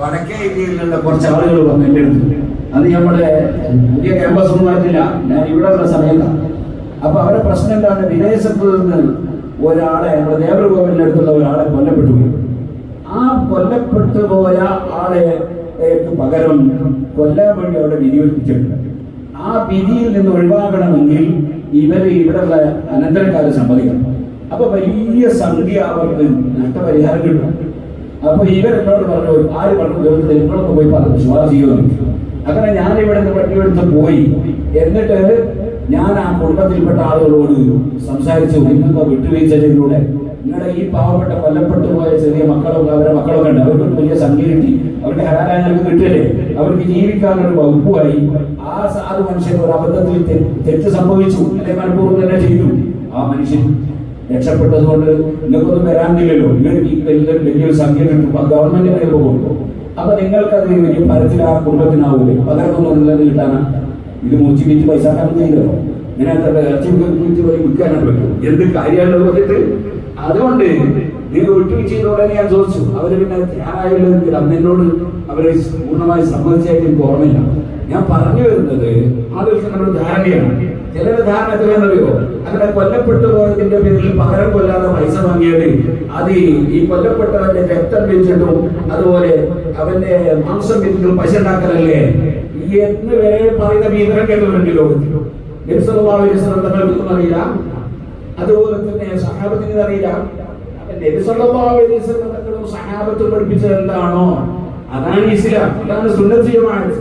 വടക്കേ ഇന്ത്യയിലുള്ള കുറച്ച് ആളുകൾ വന്നു എന്റെ അടുത്ത് അത് നമ്മുടെ പുതിയ ക്യാമ്പസ് ഒന്നും ആയിട്ടില്ല ഞാൻ ഇവിടെ ഉള്ള സമയത്താണ് അപ്പൊ അവരുടെ പ്രശ്നം എന്താണ്? വിദേശത്ത് നിന്ന് ഒരാളെ നമ്മുടെ ദേവരകോവിലിന്റെ അടുത്തുള്ള ഒരാളെ കൊല്ലപ്പെട്ടു ആ കൊല്ലപ്പെട്ടു പോയ ആളെ പകരം കൊല്ലാൻ വേണ്ടി അവിടെ വിധി വെപ്പിച്ചിട്ടുണ്ട് ആ വിധിയിൽ നിന്ന് ഒഴിവാക്കണമെങ്കിൽ ഇവർ ഇവിടെയുള്ള അനന്തരക്കാരെ സമ്മതിക്കണം. അപ്പൊ വലിയ സംഖ്യ അവർക്ക് നഷ്ടപരിഹാരം കിട്ടും. അപ്പൊ ഇവർ എന്നോട് പറഞ്ഞു ആര് പറഞ്ഞു? ദൈവത്തിൽ നിങ്ങളൊന്ന് പോയി പറഞ്ഞു ശുപാർശ ചെയ്യുമെന്ന് അങ്ങനെ ഞാൻ ഇവിടെ നിന്ന് പട്ടിയെടുത്ത് പോയി. എന്നിട്ട് ഞാൻ ആ കുടുംബത്തിൽപ്പെട്ട ആളുകളോട് സംസാരിച്ചു. നിങ്ങൾക്ക് വിട്ടുവീഴ്ചയിലൂടെ? നിങ്ങളുടെ ഈ പാവപ്പെട്ട കൊല്ലപ്പെട്ടു പോയ ചെറിയ മക്കളും അവരുടെ മക്കളൊക്കെ ഉണ്ട്. അവർക്ക് വലിയ സംഖ്യ കിട്ടി. അവരുടെ ഞങ്ങൾക്ക് കിട്ടില്ലേ അവർക്ക് ജീവിക്കാനൊരു വകുപ്പുമായി ആ സാധു മനുഷ്യൻ ഒരു അബദ്ധത്തിൽ തെറ്റ് സംഭവിച്ചു. അല്ലെ മനഃപൂർവം തന്നെ ചെയ്തു. ആ മനുഷ്യൻ രക്ഷപ്പെട്ടതുകൊണ്ട് നിങ്ങൾക്കൊന്നും വരാനില്ലല്ലോ. നിങ്ങൾക്ക് ഈ വലിയ വലിയൊരു സംഖ്യ കിട്ടും അത് ഗവൺമെന്റിന് ചിലപ്പോൾ കൊടുക്കും. അപ്പൊ നിങ്ങൾക്കത് വലിയ ഫലത്തിൽ ആ കുടുംബത്തിനാവൂലേ? പകരമൊന്നും ഉള്ളത് കിട്ടാനാ? ഇത് മൂച്ചി വിറ്റ് പൈസ കഴിയില്ലല്ലോ ഇങ്ങനെ ഇറച്ചി പോയി വിൽക്കാനാണ് പറ്റും. എന്ത് കാര്യമാണെന്ന് പറഞ്ഞിട്ട്? അതുകൊണ്ട് നിങ്ങൾ വിട്ടുവീഴ്ച ചെയ്തോടെ ഞാൻ ചോദിച്ചു. അവർ പിന്നെ ധ്യാനായുള്ള അന്ന് എന്നോട് അവരെ പൂർണമായി സമ്മതിച്ചായിട്ട് എനിക്ക് ഓർമ്മയില്ല. ഞാൻ പറഞ്ഞു വരുന്നത് ആളുകൾക്ക് നമ്മുടെ ധാരണയാണ്. ചിലരുടെ ധാരണ എത്രയാണെന്നറിയോ? അങ്ങനെ കൊല്ലപ്പെട്ടു പോയതിന്റെ പേരിൽ പകരം കൊല്ലാതെ പൈസ വാങ്ങിയത് അത് ഈ കൊല്ലപ്പെട്ടവന്റെ രക്തം വെച്ചിട്ടും അതുപോലെ അവന്റെ മാംസം വെച്ചിട്ടും പൈസ ഉണ്ടാക്കലല്ലേ എന്ന് വരെ പറയുന്ന ഭീകരം കേട്ടവരുണ്ട് ലോകത്തിൽ അറിയില്ല. അതുപോലെ തന്നെ സഹാബത്തിന് അറിയില്ല. തങ്ങളും പഠിപ്പിച്ചത് എന്താണോ? അതാണ് ഇസ്ലാം. അതാണ് സുന്നത്ത് ജമാഅത്ത്.